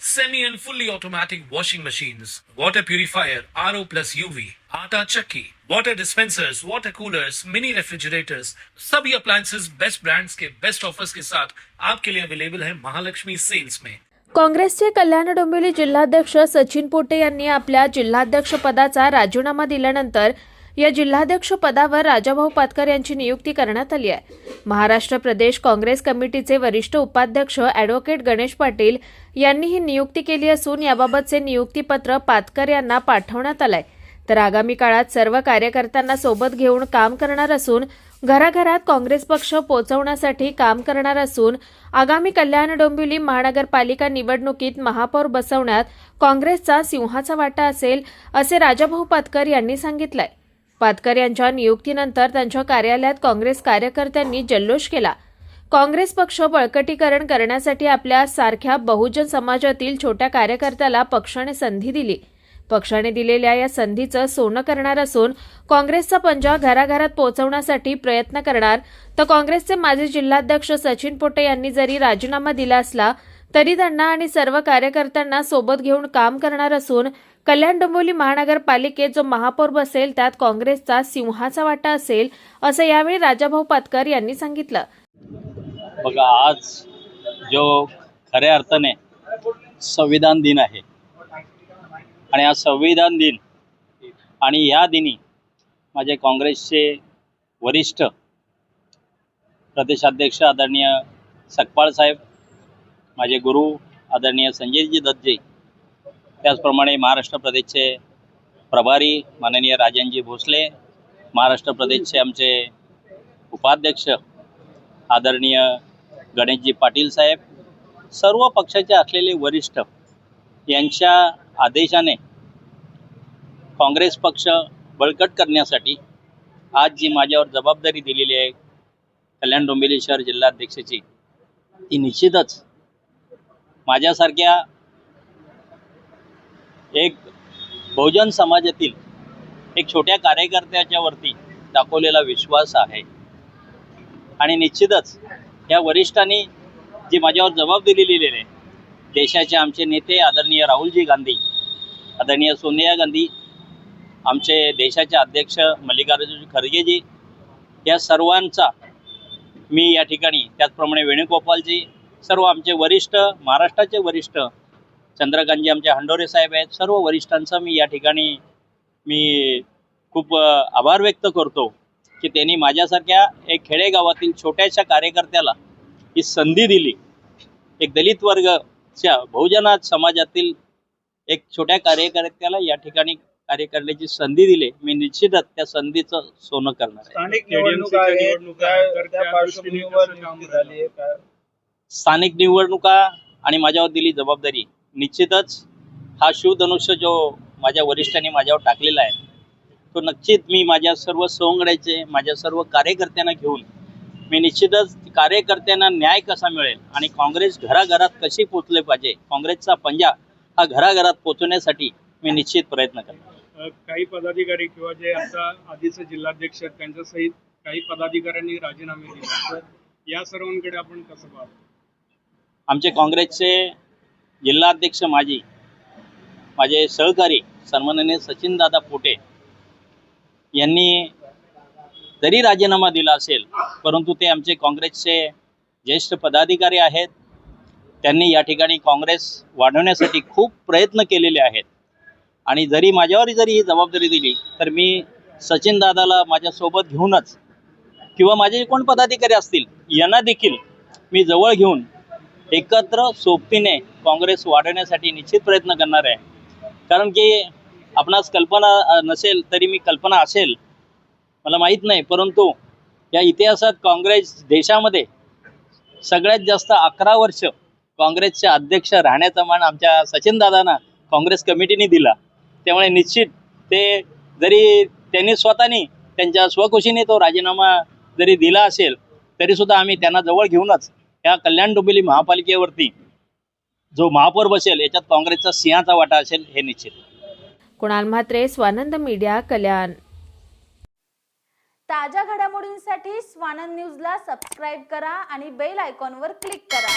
semi and fully automatic washing machines, water purifier, RO plus UV, आटा चक्की, water dispensers, water coolers, mini refrigerators, सभी appliances best brands के best offers के साथ आपके लिए अवेलेबल है महालक्ष्मी सेल्स में काँग्रेसचे कल्याण डोंबिवली जिल्हाध्यक्ष सचिन पोटे यांनी आपल्या जिल्हाध्यक्ष पदाचा राजीनामा दिल्यानंतर या जिल्हाध्यक्ष पदावर राजाभाऊ पातकर यांची नियुक्ती करण्यात आली आहे. महाराष्ट्र प्रदेश काँग्रेस कमिटीचे वरिष्ठ उपाध्यक्ष अॅडव्होकेट गणेश पाटील यांनी ही नियुक्ती केली असून याबाबतचे नियुक्तीपत्र पातकर यांना पाठवण्यात आलंय. तर आगामी काळात सर्व कार्यकर्त्यांना सोबत घेऊन काम करणार असून घराघरात काँग्रेस पक्ष पोहोचवण्यासाठी काम करणार असून आगामी कल्याण डोंबिवली महानगरपालिका निवडणुकीत महापौर बसवण्यात काँग्रेसचा सिंहाचा वाटा असेल असे राजाभाऊ पातकर यांनी सांगितलंय. पातकर यांच्या नियुक्तीनंतर त्यांच्या कार्यालयात काँग्रेस कार्यकर्त्यांनी जल्लोष केला. काँग्रेस पक्ष बळकटीकरण करण्यासाठी आपल्या सारख्या बहुजन समाजातील छोट्या कार्यकर्त्याला पक्षाने संधी दिली. पक्षाने दिलेल्या या संधीचं सोनं करणार असून काँग्रेसचा पंजा घराघरात पोहोचवण्यासाठी प्रयत्न करणार तर काँग्रेसचे माजी जिल्हाध्यक्ष सचिन पोटे यांनी जरी राजीनामा दिला असला तरी त्यांना आणि सर्व कार्यकर्त्यांना सोबत घेऊन काम करणार असून कल्याण डोंबिवली महानगरपालिकेत जो महापौर बसेल त्यात काँग्रेसचा सिंहाचा वाटा असेल असं यावेळी राजाभाऊ पातकर यांनी सांगितलं. बघा आज जो खऱ्या अर्थाने संविधान दिन आहे आणि हा संविधान दिन आणि या दिनी माझे काँग्रेसचे वरिष्ठ प्रदेशाध्यक्ष आदरणीय सकपाळ साहेब माझे गुरु आदरणीय संजयजी दत्तजी त्याचप्रमाणे महाराष्ट्र प्रदेशचे प्रभारी माननीय राजनजी भोसले महाराष्ट्र प्रदेशचे आमचे उपाध्यक्ष आदरणीय गणेशजी पाटील साहेब सर्व पक्षाचे असलेले वरिष्ठ यांच्या आदेशाने काँग्रेस पक्ष बळकट करण्यासाठी आज जी माझ्यावर जबाबदारी दिलेली आहे कल्याण डोंबिवली शहर जिल्हाध्यक्षाची ती निश्चितच माझ्यासारख्या एक बहुजन समाजातील एक छोट्या कार्यकर्त्याच्या वरती दाखवलेला विश्वास आहे. आणि निश्चितच या वरिष्ठांनी जी माझ्यावर जबाब लिहिलेली आहे देशाचे आमचे नेते आदरणीय राहुलजी गांधी आदरणीय सोनिया गांधी आमचे देशाचे अध्यक्ष मल्लिकार्जुन खरगेजी या सर्वांचा मी या ठिकाणी त्याचप्रमाणे वेणुगोपालजी सर्व आमचे वरिष्ठ महाराष्ट्राचे वरिष्ठ चंद्रकांतजी आमचे हंडोरे साहेब आहेत. सर्व वरिष्ठांचा मी या ठिकाणी मी खूप आभार व्यक्त करतो की त्यांनी माझ्यासारख्या एक खेडेगावातील छोट्याशा कार्यकर्त्याला ही संधी दिली. एक दलित वर्गच्या बहुजना समाजातील एक छोट्या कार्यकर्त्याला या ठिकाणी कार्य करण्याची संधी दिली. मी निश्चितच त्या संधीचं सोनं करणार स्थानिक निवडणुका आणि माझ्यावर दिली जबाबदारी. निश्चितच हा शिवधनुष्य जो माझ्या वरिष्ठांनी माझ्यावर टाकलेला आहे तो नक्कीच मी माझ्या सर्व सवंगड्याचे माझ्या सर्व कार्यकर्त्यांना घेऊन मी निश्चितच कार्यकर्त्यांना न्याय कसा मिळेल आणि काँग्रेस घराघरात कशी पोचले पाहिजे काँग्रेसचा पंजा हा घराघरात पोचवण्यासाठी मी निश्चित प्रयत्न अ, काही पदाधिकारी किंवा जे आता आधीचे जिल्हाध्यक्ष आहेत त्यांच्या सहित काही पदाधिकाऱ्यांनी राजीनामे दिले या सर्वांकडे आपण कसं पाहतो? आमचे काँग्रेसचे जिल्हाध्यक्ष माजी माझे सहकारी सन्माननीय सचिनदादा पोटे यांनी जरी राजीनामा दिला असेल परंतु ते आमचे काँग्रेसचे ज्येष्ठ पदाधिकारी आहेत. त्यांनी या ठिकाणी काँग्रेस वाढवण्यासाठी खूप प्रयत्न केलेले आहेत. आणि जरी माझ्यावर जरी ही जबाबदारी दिली तर मी सचिनदादाला माझ्यासोबत घेऊनच किंवा माझे कोण पदाधिकारी असतील यांना देखील मी जवळ घेऊन एकत्र सोबतीने काँग्रेस वाढवण्यासाठी निश्चित प्रयत्न करणार आहे. कारण की आपणास कल्पना नसेल तरी मी कल्पना असेल. मला माहीत नाही परंतु या इतिहासात काँग्रेस देशामध्ये सगळ्यात जास्त अकरा वर्ष काँग्रेसचे अध्यक्ष राहण्याचा मान आमच्या सचिनदादांना काँग्रेस कमिटीने दिला. त्यामुळे निश्चित ते जरी त्यांनी स्वतःनी त्यांच्या स्वखुशीने तो राजीनामा जरी दिला असेल तरी सुद्धा आम्ही त्यांना जवळ घेऊनच या कल्याण डोंबिवली महापालिकेवरती जो महापौर बसेल याच्यात काँग्रेसचा सिंहाचा वाटा असेल हे निश्चित. कुणाल म्हात्रे स्वानंद मीडिया कल्याण. ताज्या घडामोडींसाठी स्वानंद न्यूजला सबस्क्राईब करा आणि बेल आयकॉनवर क्लिक करा.